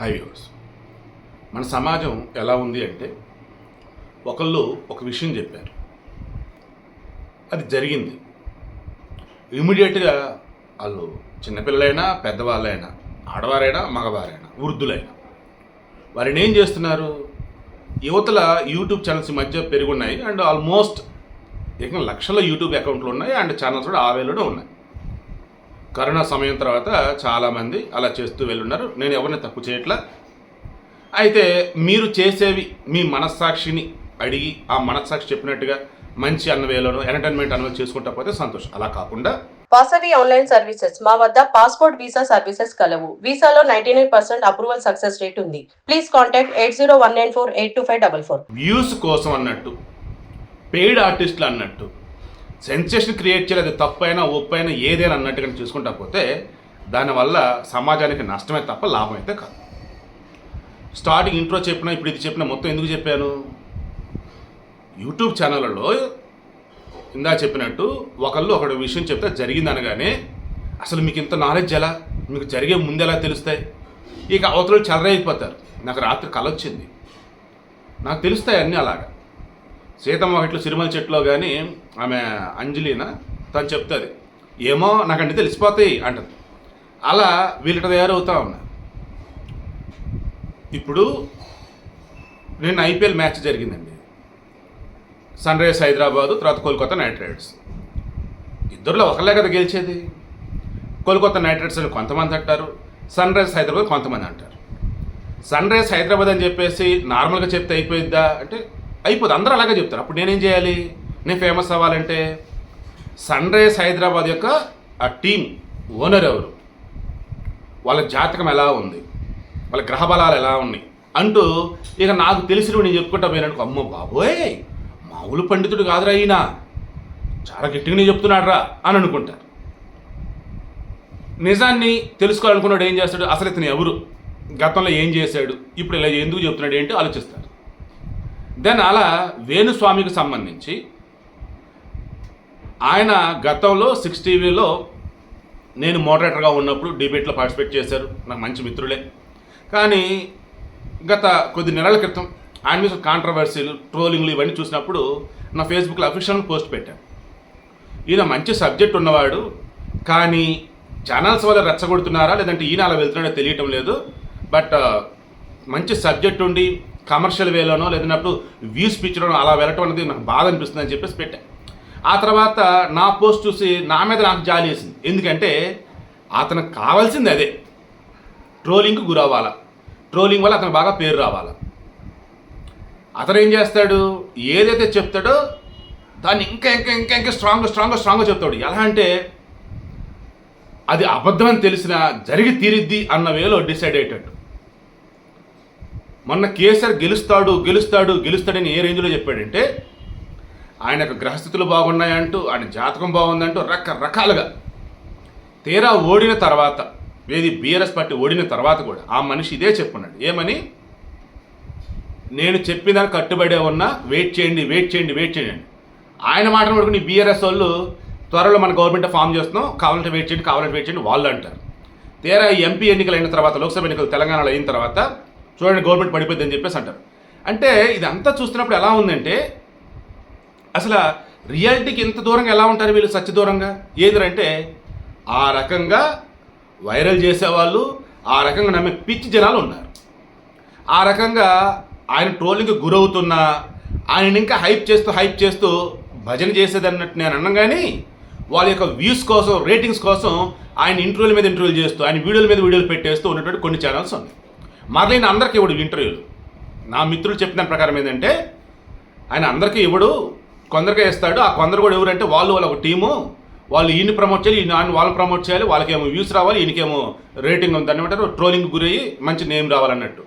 High viewers మన సమాజం ఎలా ఉంది అంటే ఒకళ్ళు ఒక విషయం చెప్పారు. అది జరిగింది. ఇమీడియట్గా వాళ్ళు చిన్నపిల్లలైనా పెద్దవాళ్ళైనా ఆడవారైనా మగవారైనా వృద్ధులైనా వారిని ఏం చేస్తున్నారు? యువతల యూట్యూబ్ ఛానల్స్ ఈ మధ్య పెరుగున్నాయి అండ్ ఆల్మోస్ట్ ఇక లక్షల యూట్యూబ్ అకౌంట్లు ఉన్నాయి. అండ్ ఛానల్స్ కూడా ఆ వేలోనే ఉన్నాయి. కరోనా సమయం తర్వాత చాలామంది అలా చేస్తూ వెళ్ళున్నారు. నేను ఎవరిని తప్పు చేయట్లా? అయితే మీరు చేసేవి మీ మనస్సాక్షిని అడిగి ఆ మనస్సాక్షి చెప్పినట్టుగా మంచి అన్నవేలోనో ఎంటర్టైన్మెంట్ అన్నవే చేసుకుంటా పోతే సంతోషం. అలా కాకుండా వాసవి ఆన్లైన్ సర్వీసెస్. మా వద్ద పాస్పోర్ట్ వీసా సర్వీసెస్ కలవు. వీసాలో ninety nine percent approval success rate ఉంది. Please contact eight zero one nine four eight two five double four. Views కోసం అన్నట్టు పెయిడ్ ఆర్టిస్టులు అన్నట్టు సెన్సేషన్ క్రియేట్ చేయాలి అది తప్పైనా ఒప్పైనా ఏదైనా అన్నట్టుగా చూసుకుంటా పోతే దానివల్ల సమాజానికి నష్టమే తప్ప లాభం అయితే కాదు. స్టార్టింగ్ ఇంట్రో చెప్పినా ఇప్పుడు ఇది చెప్పినా మొత్తం ఎందుకు చెప్పాను? యూట్యూబ్ ఛానళ్ళలో ఇందా చెప్పినట్టు ఒకళ్ళు ఒకటి విషయం చెప్తే జరిగింది అనగానే అసలు మీకు ఇంత నాలెడ్జ్ ఎలా? మీకు జరిగే ముందు ఎలా తెలుస్తాయి? ఇక అవతలు చెలరైపోతారు నాకు రాత్రి కల వచ్చింది నాకు తెలుస్తాయి అన్నీ అలాగా. సీతమ్మ ఇట్లా సిరిమల చెట్టులో కానీ ఆమె అంజలిన తను చెప్తుంది ఏమో నాకంటే తెలిసిపోతాయి అంటది. అలా వీళ్ళట తయారవుతా ఉన్నా. ఇప్పుడు నిన్న ఐపీఎల్ మ్యాచ్ జరిగిందండి. సన్ రైజర్స్ హైదరాబాదు తర్వాత కోల్కతా నైట్ రైడర్స్. ఇద్దరులో ఒకళ్ళే కదా గెలిచేది. కోల్కతా నైట్ రైడర్స్ అని కొంతమంది అంటారు సన్ రైజర్స్ హైదరాబాద్ కొంతమంది అంటారు. సన్ రైజర్స్ హైదరాబాద్ అని చెప్పేసి నార్మల్గా చెప్తే అయిపోయిద్దా? అంటే అయిపోతుంది అందరూ అలాగే చెప్తారు. అప్పుడు నేనేం చేయాలి? నేను ఫేమస్ అవ్వాలంటే సన్ రైజ్ హైదరాబాద్ యొక్క ఆ టీం ఓనర్ ఎవరు? వాళ్ళ జాతకం ఎలా ఉంది? వాళ్ళ గ్రహ బలాలు ఎలా ఉన్నాయి? అంటూ ఇక నాకు తెలిసినవి నేను చెప్పుకుంటా పోయినట్టు అమ్మో బాబోయ్! మామూలు పండితుడు కాదురా ఈయన. చాలా గట్టిగా నేను చెప్తున్నాడు రా అని అనుకుంటారు నిజాన్ని తెలుసుకోవాలనుకున్నాడు ఏం చేస్తాడు? అసలు ఇతను ఎవరు? గతంలో ఏం చేశాడు? ఇప్పుడు ఇలా ఎందుకు చెప్తున్నాడు ఏంటో ఆలోచిస్తారు దెన్ అలా వేణుస్వామికి సంబంధించి ఆయన గతంలో సిక్స్ టీవీలో నేను మోడరేటర్గా ఉన్నప్పుడు డిబేట్లో పార్టిసిపేట్ చేశారు. నాకు మంచి మిత్రులే. కానీ గత కొద్ది నెలల క్రితం ఆయన మీద కాంట్రవర్సీలు ట్రోలింగ్లు ఇవన్నీ చూసినప్పుడు నా ఫేస్బుక్లో అఫీషియల్ పోస్ట్ పెట్టాను ఈయన మంచి సబ్జెక్ట్ ఉన్నవాడు కానీ ఛానల్స్ వల్ల రెచ్చగొడుతున్నారా? లేదంటే ఈయన అలా వెళ్తున్నాడో తెలియటం లేదు. బట్ uh, మంచి సబ్జెక్ట్ ఉండి కమర్షియల్ వేలోనో లేదన్నప్పుడు వ్యూస్ పిచ్చడం అలా వెళ్ళటం అనేది నాకు బాధ అనిపిస్తుంది అని చెప్పేసి పెట్టాను ఆ తర్వాత నా పోస్ట్ చూసి నా మీద నాకు జాలి వేసింది. ఎందుకంటే అతనికి కావాల్సింది అదే. ట్రోలింగ్కి గురవ్వాలా. ట్రోలింగ్ వల్ల అతను బాగా పేరు రావాలా. అతను ఏం చేస్తాడు? ఏదైతే చెప్తాడో దాన్ని ఇంకా ఇంకా ఇంకా ఇంకా స్ట్రాంగ్ స్ట్రాంగ్ స్ట్రాంగ్గా చెప్తాడు. ఎలా అంటే అది అబద్ధమని తెలిసిన జరిగి తీరిద్ది అన్న వేలో డిసైడ్ అయ్యేటట్టు. మొన్న కేసీఆర్ గెలుస్తాడు గెలుస్తాడు గెలుస్తాడని ఏ రేంజ్లో చెప్పాడంటే ఆయన యొక్క గ్రహస్థితులు బాగున్నాయంటూ ఆయన జాతకం బాగుందంటూ రకరకాలుగా తీరా ఓడిన తర్వాత ఏది బీఆర్ఎస్ పార్టీ ఓడిన తర్వాత కూడా ఆ మనిషి ఇదే చెప్పున్నాడు. ఏమని? నేను చెప్పిన దానికి కట్టుబడే ఉన్నా వెయిట్ చేయండి వెయిట్ చేయండి వెయిట్ చేయండి ఆయన మాటలు పడుకుని బీఆర్ఎస్ వాళ్ళు త్వరలో మన గవర్నమెంట్ ఫామ్ చేస్తున్నాం కావాలంటే వెయిట్ చేయండి కావాలంటే వెయిట్ చేయండి వాళ్ళు అంటారు. తీరా ఎంపీ ఎన్నికలు అయిన తర్వాత లోక్సభ ఎన్నికలు తెలంగాణలో అయిన తర్వాత చూడండి గవర్నమెంట్ పడిపోద్ది అని చెప్పేసి అంటారు. అంటే ఇదంతా చూస్తున్నప్పుడు ఎలా ఉందంటే అసలు రియాలిటీకి ఇంత దూరంగా ఎలా ఉంటారు వీళ్ళు సత్య దూరంగా ఏదంటే ఆ రకంగా వైరల్ చేసేవాళ్ళు ఆ రకంగా నమ్మే పిచ్చి జనాలు ఉన్నారు. ఆ రకంగా ఆయన ట్రోలింగ్కి గురవుతున్నా ఆయన ఇంకా హైప్ చేస్తూ హైప్ చేస్తూ భజన చేసేది అన్నట్టు నేను అన్నాం కానీ వాళ్ళ యొక్క వ్యూస్ కోసం రేటింగ్స్ కోసం ఆయన ఇంటర్వ్యూల మీద ఇంటర్వ్యూలు చేస్తూ ఆయన వీడియోల మీద వీడియోలు పెట్టేస్తూ ఉన్నటువంటి కొన్ని ఛానల్స్ ఉన్నాయి. మరలైన అందరికీ ఇవ్వడు ఇంటర్వ్యూలు. నా మిత్రులు చెప్పిన ప్రకారం ఏంటంటే ఆయన అందరికీ ఇవ్వడు కొందరికే ఇస్తాడు ఆ కొందరు కూడా ఎవరంటే వాళ్ళు వాళ్ళ ఒక టీము వాళ్ళు ఈయన ప్రమోట్ చేయాలి ఈయన వాళ్ళు ప్రమోట్ చేయాలి వాళ్ళకేమో వ్యూస్ రావాలి ఈయనకేమో రేటింగ్ దాన్ని ఏమంటారు ట్రోలింగ్ గురయ్యి మంచి నేమ్ రావాలన్నట్టు.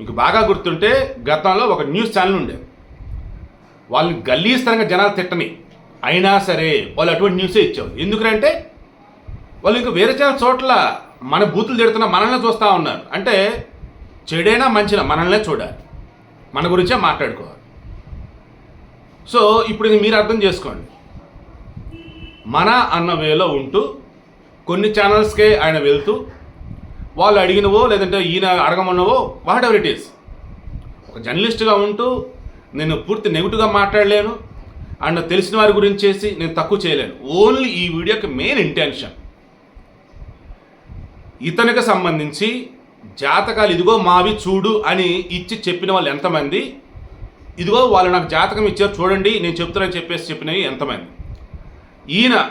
మీకు బాగా గుర్తుంటే గతంలో ఒక న్యూస్ ఛానల్ ఉండే. వాళ్ళని గల్లీస్తరంగా జనాలు తిట్టని. అయినా సరే వాళ్ళు అటువంటి న్యూసే ఇచ్చావు ఎందుకంటే వాళ్ళు ఇంకా వేరే చాలా చోట్ల మన బూతులు తిడుతున్న మనల్ని చూస్తూ ఉన్నారు. అంటే చెడైనా మంచినా మనల్నే చూడాలి. మన గురించే మాట్లాడుకోవాలి. సో ఇప్పుడు ఇది మీరు అర్థం చేసుకోండి. మన అన్న వేలో ఉంటూ కొన్ని ఛానల్స్కే ఆయన వెళ్తూ వాళ్ళు అడిగినవో లేదంటే ఈయన అడగమన్నవో వాట్ ఎవర్ ఇట్ ఈస్ ఒక జర్నలిస్ట్గా ఉంటూ నేను పూర్తి నెగిటివ్గా మాట్లాడలేను. అండ్ తెలిసిన వారి గురించి చేసి నేను తక్కువ చేయలేను. ఓన్లీ ఈ వీడియోకి మెయిన్ ఇంటెన్షన్ ఇతనికి సంబంధించి జాతకాలు ఇదిగో మావి చూడు అని ఇచ్చి చెప్పిన వాళ్ళు ఎంతమంది? ఇదిగో వాళ్ళు నాకు జాతకం ఇచ్చారు చూడండి నేను చెప్తానని చెప్పేసి చెప్పినవి ఎంతమంది? ఈయన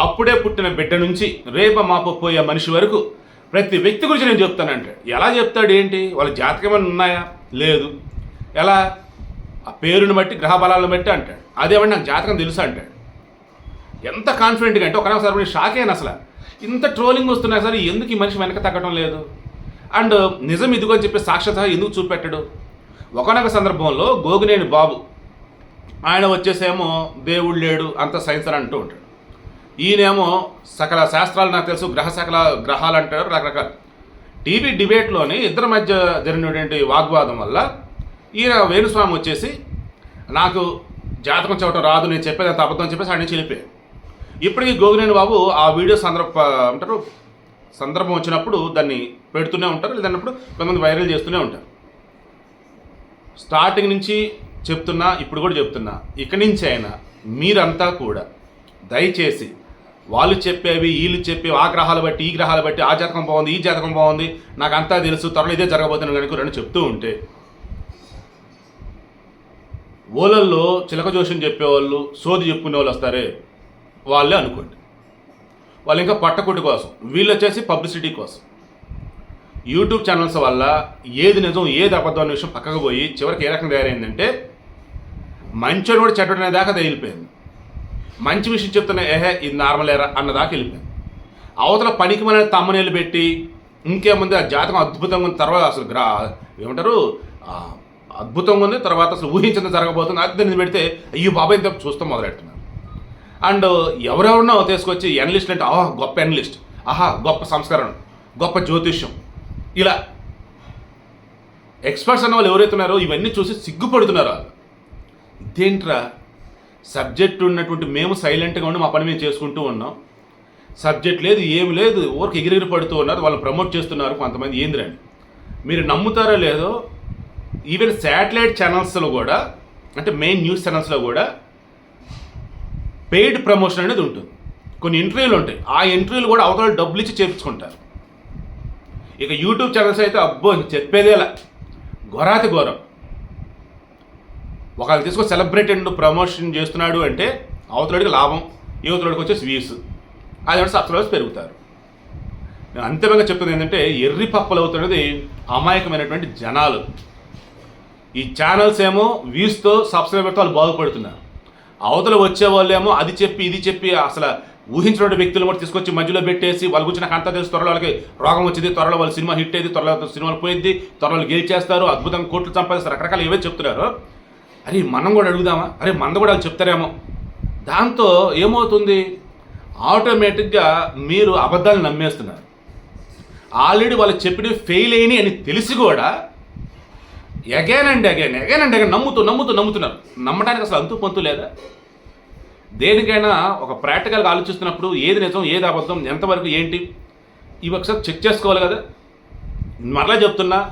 అప్పుడే పుట్టిన బిడ్డ నుంచి రేప మాపపోయే మనిషి వరకు ప్రతి వ్యక్తి గురించి నేను చెప్తానంటే ఎలా చెప్తాడు ఏంటి? వాళ్ళ జాతకం ఏమైనా ఉన్నాయా? లేదు. ఎలా? ఆ పేరుని బట్టి గ్రహ బలాలను బట్టి అంటాడు. అదేమంటే నాకు జాతకం తెలుసు? అంటాడు. ఎంత కాన్ఫిడెంట్గా అంటే ఒకసారి నేను షాక్ అయ్యాను అసలు. ఇంత ట్రోలింగ్ వస్తున్నా సరే ఎందుకు ఈ మనిషి వెనక తగ్గడం లేదు? అండ్ నిజం ఇదిగో అని చెప్పి సాక్షాత్ ఎందుకు చూపెట్టడు? ఒకనొక సందర్భంలో గోగినేని బాబు ఆయన వచ్చేసేమో దేవుడు లేడు అంత సైన్స్ అని అంటూ ఉంటాడు. ఈయనేమో సకల శాస్త్రాలు నాకు తెలుసు గ్రహ సకల గ్రహాలు అంటారు రకరకాల. టీవీ డిబేట్లోని ఇద్దరి మధ్య జరిగినటువంటి వాగ్వాదం వల్ల ఈయన వేణుస్వామి వచ్చేసి నాకు జాతకం చెప్పడం రాదు నేను చెప్పేది అంత అబద్ధం చెప్పేసి ఆయన నుంచి ఇప్పటికీ గోగినేని బాబు ఆ వీడియో సందర్భ అంటారు సందర్భం వచ్చినప్పుడు దాన్ని పెడుతూనే ఉంటారు లేదన్నప్పుడు కొంతమంది వైరల్ చేస్తూనే ఉంటారు. స్టార్టింగ్ నుంచి చెప్తున్నా ఇప్పుడు కూడా చెప్తున్నా. ఇక్కడి నుంచి అయినా మీరంతా కూడా దయచేసి వాళ్ళు చెప్పేవి వీళ్ళు చెప్పేవి ఆ గ్రహాలు బట్టి ఈ గ్రహాలు బట్టి ఆ జాతకం బాగుంది ఈ జాతకం బాగుంది నాకు అంతా తెలుసు త్వరలో ఇదే జరగబోతుంది కనుక రెండు చెప్తూ ఉంటే ఓలల్లో చిలక జోషం చెప్పేవాళ్ళు సోది చెప్పుకునే వాళ్ళు వస్తారే? వాళ్ళే అనుకోండి. వాళ్ళు ఇంకా పట్టకుటి కోసం వీళ్ళు వచ్చేసి పబ్లిసిటీ కోసం. యూట్యూబ్ ఛానల్స్ వల్ల ఏది నిజం ఏది అబద్ధం అనే విషయం పక్కకు పోయి చివరికి ఏ రకంగా తయారైందంటే మంచోడు కూడా చెడ్డ అనే దాకా తగిలిపోయింది. మంచి విషయం చెప్తున్న ఏహే ఇది నార్మల్ ఎరా అన్న దాకా వెళ్ళిపోయింది. అవతల పనికి మన తమ్మనేలు పెట్టి ఇంకేముంది ఆ జాతకం అద్భుతంగా ఉంది తర్వాత అసలు గ్రా ఏమంటారు? అద్భుతంగా ఉంది తర్వాత అసలు ఊహించింది జరగబోతుంది అది పెడితే అయ్యో బాబాయ్ చూస్తాం మొదలెడుతున్నారు అండ్ ఎవరెవరినో తీసుకొచ్చి ఎనలిస్ట్ అంటే ఆహా గొప్ప ఎనలిస్ట్. ఆహా గొప్ప సంస్కరణ. గొప్ప జ్యోతిష్యం. ఇలా. ఎక్స్పర్ట్స్ అన్న వాళ్ళు ఎవరైతే ఉన్నారో ఇవన్నీ చూసి సిగ్గుపడుతున్నారు వాళ్ళు. ఇదేంట్రా? సబ్జెక్ట్ ఉన్నటువంటి మేము సైలెంట్గా ఉండి మా పని మేము చేసుకుంటూ ఉన్నాం. సబ్జెక్ట్ లేదు ఏమి లేదు ఊరికి ఎగిరెగిరి పడుతూ ఉన్నారు వాళ్ళు ప్రమోట్ చేస్తున్నారు కొంతమంది. ఏందిరండి మీరు నమ్ముతారో లేదో ఈవెన్ శాటిలైట్ ఛానల్స్లో కూడా అంటే మెయిన్ న్యూస్ ఛానల్స్లో కూడా పెయిడ్ ప్రమోషన్ అనేది ఉంటుంది. కొన్ని ఇంటర్వ్యూలు ఉంటాయి. ఆ ఇంటర్వ్యూలు కూడా అవతల డబ్బులు ఇచ్చి చేపించుకుంటారు. ఇక యూట్యూబ్ ఛానల్స్ అయితే అబ్బో చెప్పేదేలా ఘోరాతి ఘోరం. ఒకళ్ళు తీసుకొని సెలబ్రిటీ ప్రమోషన్ చేస్తున్నాడు అంటే అవతలడికి లాభం యువతలడికి వచ్చేసి వ్యూస్. అది అంటే సబ్స్క్రైబర్స్ పెరుగుతారు. నేను అంతిమంగా చెప్తుంది ఏంటంటే ఎర్రి పప్పలు అవుతున్నది అమాయకమైనటువంటి జనాలు. ఈ ఛానల్స్ ఏమో వ్యూస్తో సబ్స్క్రైబర్తో వాళ్ళు బాగుపడుతున్నారు. అవతల వచ్చే వాళ్ళేమో అది చెప్పి ఇది చెప్పి అసలు ఊహించినటువంటి వ్యక్తులు కూడా తీసుకొచ్చి మధ్యలో పెట్టేసి వాళ్ళు గురించి నాకు అంతా తెలుసు త్వరలో వాళ్ళకి రోగం వచ్చింది త్వరలో వాళ్ళ సినిమా హిట్ అయింది త్వరలో సినిమాలు పోయింది త్వరలో గెలిచేస్తారు అద్భుతంగా కోట్లు సంపాదిస్తారు రకరకాల ఏవో చెప్తున్నారు. అరే మనం కూడా అడుగుదామా? అరే మంద కూడా వాళ్ళు చెప్తారేమో. దాంతో ఏమవుతుంది? ఆటోమేటిక్గా మీరు అబద్ధాలు నమ్మేస్తున్నారు. ఆల్రెడీ వాళ్ళు చెప్పినవి ఫెయిల్ అయినాయి అని తెలిసి కూడా again and again again and again నమ్ముతూ నమ్ముతూ నమ్ముతున్నారు. నమ్మడానికి అసలు అంతు పొంతు లేదా? దేనికైనా ఒక ప్రాక్టికల్గా ఆలోచిస్తున్నప్పుడు ఏది నిజం ఏది అబద్ధం ఎంతవరకు ఏంటి? ఇవి ఒకసారి చెక్ చేసుకోవాలి కదా? మరలా చెప్తున్నా.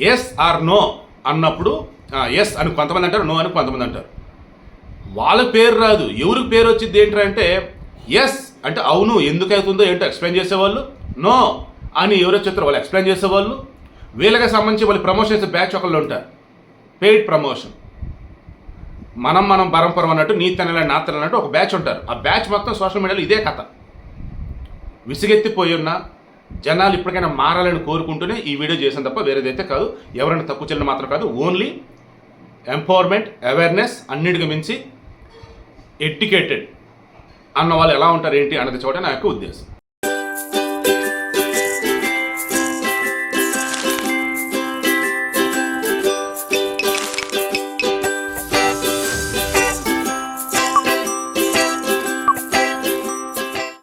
ఎస్ ఆర్ నో అన్నప్పుడు ఎస్ అని కొంతమంది అంటారు నో అని కొంతమంది అంటారు. వాళ్ళ పేరు రాదు. ఎవరికి పేరు వచ్చింది ఏంటంటే ఎస్ అంటే అవును ఎందుకు అవుతుందో ఏంటో ఎక్స్ప్లెయిన్ చేసేవాళ్ళు నో అని ఎవరో చెప్తారు వాళ్ళు ఎక్స్ప్లెయిన్ చేసేవాళ్ళు వీళ్ళకి సంబంధించి వాళ్ళు ప్రమోషన్ బ్యాచ్ ఒకళ్ళు ఉంటారు. పెయిడ్ ప్రమోషన్ మనం మనం పరంపరం అన్నట్టు నీ తనలే నా తెనల అన్నట్టు ఒక బ్యాచ్ ఉంటారు. ఆ బ్యాచ్ మొత్తం సోషల్ మీడియాలో ఇదే కథ. విసిగెత్తిపోయి ఉన్న జనాలు ఇప్పటికైనా మారాలని కోరుకుంటూనే ఈ వీడియో చేసాను తప్ప వేరేదైతే కాదు. ఎవరైనా తక్కువ చెల్లిన మాత్రం కాదు. ఓన్లీ ఎంపవర్మెంట్ అవేర్నెస్ అన్నిటికి మించి ఎడ్యుకేటెడ్ అన్న వాళ్ళు ఎలా ఉంటారు ఏంటి అన్నది చూడటం నా యొక్క ఉద్దేశం.